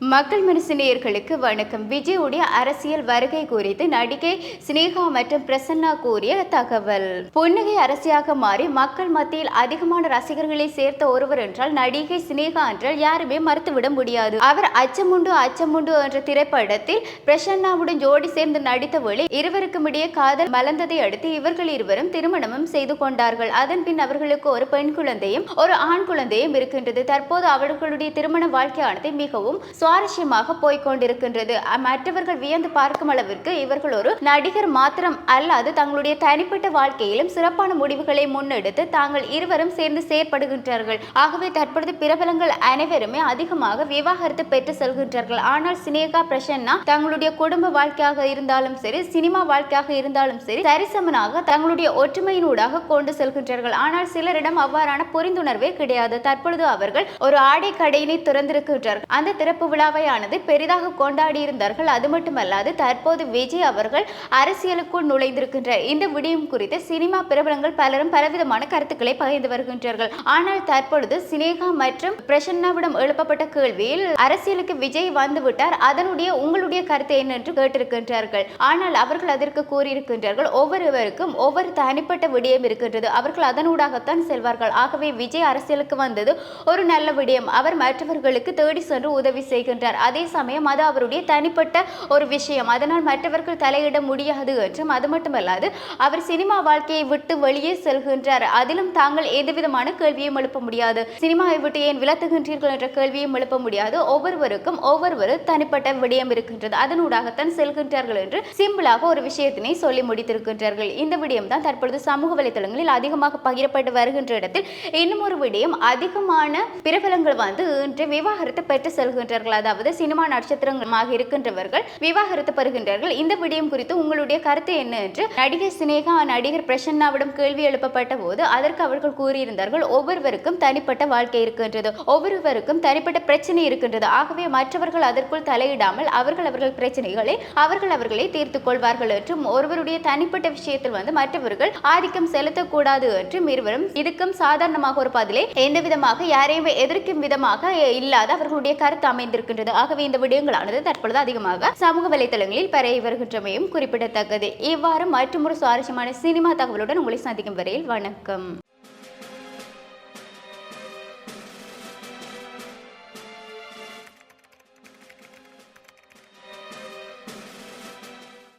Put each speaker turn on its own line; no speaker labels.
மக்கள் மனசு நேயர்களுக்கு வணக்கம். விஜயுடைய அரசியல் வருகை குறித்து நடிகை சினேகா மற்றும் பிரசன்னா கூறிய தகவல். புன்னகை அரசியாக மாறி மக்கள் மத்தியில் அதிகமான ரசிகர்களை சேர்த்த ஒருவர் என்றால் நடிகை சினேகா என்றால் யாருமே மறுத்துவிட முடியாது. அவர் அச்சமுண்டு அச்சமுண்டு என்ற திரைப்படத்தில் பிரசன்னாவுடன் ஜோடி சேர்ந்து நடித்த வழி இருவருக்கும் இடையே காதல் மலர்ந்ததை அடுத்து இவர்கள் இருவரும் திருமணமும் செய்து கொண்டார்கள். அதன் பின் அவர்களுக்கு ஒரு பெண் குழந்தையும் ஒரு ஆண் குழந்தையும் இருக்கின்றது. தற்போது அவர்களுடைய திருமண வாழ்க்கையானது மிகவும் சுவாரஸ்யமாக போய்க் கொண்டிருக்கின்றது மற்றவர்கள் வியந்து பார்க்கும் அளவிற்கு இவர்கள் ஒரு நடிகர் மாத்திரம் அல்லாது தங்களுடைய தனிப்பட்ட வாழ்க்கையிலும் சிறப்பான முடிவுகளை முன்னெடுத்து தாங்கள் இருவரும் சேர்ந்து செயற்படுகின்றார்கள். ஆகவே தற்பொழுது பிரபலங்கள் அனைவருமே அதிகமாக விவாகரத்து பெற்று செல்கின்றார்கள். ஆனால் சினேகா பிரசன்னா தங்களுடைய குடும்ப வாழ்க்கையாக இருந்தாலும் சரி சினிமா வாழ்க்கையாக இருந்தாலும் சரி சரிசமனாக தங்களுடைய ஒற்றுமையினூடாக கொண்டு செல்கின்றார்கள். ஆனால் சிலரிடம் அவ்வாறான புரிந்துணர்வே கிடையாது. தற்பொழுது அவர்கள் ஒரு ஆடை கடையினை திறந்திருக்கின்றார்கள். அந்த திறப்பு விழாவையானது பெரிதாக கொண்டாடியிருந்தார்கள். அது மட்டுமல்லாது தற்போது விஜய் அவர்கள் அரசியலுக்குள் நுழைந்திருக்கின்ற இந்த விடயம் குறித்து சினிமா பிரபலங்கள் பலரும் பலவிதமான கருத்துக்களை பகிர்ந்து வருகின்றார்கள். ஆனால் தற்பொழுது சினேகா மற்றும் பிரசன்னாவிடம் எழுப்பப்பட்ட கேள்வியில் அரசியலுக்கு விஜய் வந்துவிட்டார். அதனுடைய உங்களுடைய கருத்து என்ன என்று கேட்டிருக்கின்றார்கள். ஆனால் அவர்கள் அதற்கு கூறியிருக்கின்றார்கள் ஒவ்வொருவருக்கும் ஒவ்வொரு தனிப்பட்ட விடயம் இருக்கின்றது. அவர்கள் அதனூடாகத்தான் செல்வார்கள். ஆகவே விஜய் அரசியலுக்கு வந்தது ஒரு நல்ல விடயம். அவர் மற்றவர்களுக்கு தேடி சென்று உதவி செய்கின்றார் அதே சமயம் அது அவருடைய தனிப்பட்ட ஒரு விஷயம். அதனால் மற்றவர்கள் தலையிட முடியாது என்றும் அது மட்டுமல்லாது அவர் சினிமா வாழ்க்கையை விட்டு வெளியே செல்கின்றார். அதிலும் தாங்கள் எந்தவிதமான கேள்வியும் எழுப்ப முடியாது. சினிமாவை விட்டு ஏன் விலத்துகின்றீர்கள் என்ற கேள்வியும் எழுப்ப முடியாது. ஒவ்வொருவருக்கும் ஒவ்வொரு தனிப்பட்ட விடயம் இருக்கின்றது. அதனூடாகத்தான் செல்கின்றார்கள் என்று சிம்பிளாக ஒரு விஷயத்தினை சொல்லி முடித்திருக்கின்றார்கள். இந்த விடயம் தான் தற்பொழுது சமூக வலைதளங்களில் அதிகமாக பகிரப்பட்டு வருகின்ற இடத்தில் இன்னும் ஒரு விடயம் அதிகமான பிரபலங்கள் வந்து இன்று விவாகரத்து பெற்று செல்கின்றார்கள். அதாவது சினிமா நட்சத்திரமாக இருக்கின்றவர்கள் விவாகரத்து பெறுகின்றார்கள் இந்த விடயம் குறித்து உங்களுடைய கருத்து என்ன என்று நடிகர் சினேகா நடிகர் பிரசன்னாவிடம் கேள்வி எழுப்பப்பட்ட போது அதற்கு அவர்கள் கூறியிருந்தார்கள் ஒவ்வொருவருக்கும் தனிப்பட்ட வாழ்க்கை இருக்கின்றது. ஒவ்வொருவருக்கும் தனிப்பட்ட பிரச்சனை இருக்கின்றது. ஆகவே மற்றவர்கள் அதற்குள் தலையிடாமல் அவர்கள் அவர்கள் பிரச்சனைகளை அவர்கள் அவர்களை தீர்த்துக் கொள்வார்கள் என்றும் ஒருவருடைய தனிப்பட்ட விஷயத்தில் வந்து மற்றவர்கள் ஆதிக்கம் செலுத்தக்கூடாது என்றும் இருவரும் இதுக்கும் சாதாரணமாக ஒரு பதிலை எந்த விதமாக யாரையும் எதிர்க்கும் விதமாக இல்லாத அவர்களுடைய கருத்து அமைந்திருக்கும் இருக்கின்றது. ஆகவே இந்த விடயங்களானது தற்பொழுது அதிகமாக சமூக வலைதளங்களில் பரவி வருகின்றமையும் குறிப்பிடத்தக்கது. இவ்வாறு மற்றொரு சுவாரஸ்யமான சினிமா தகவலுடன் உங்களை சந்திக்கும் வரையில் வணக்கம்.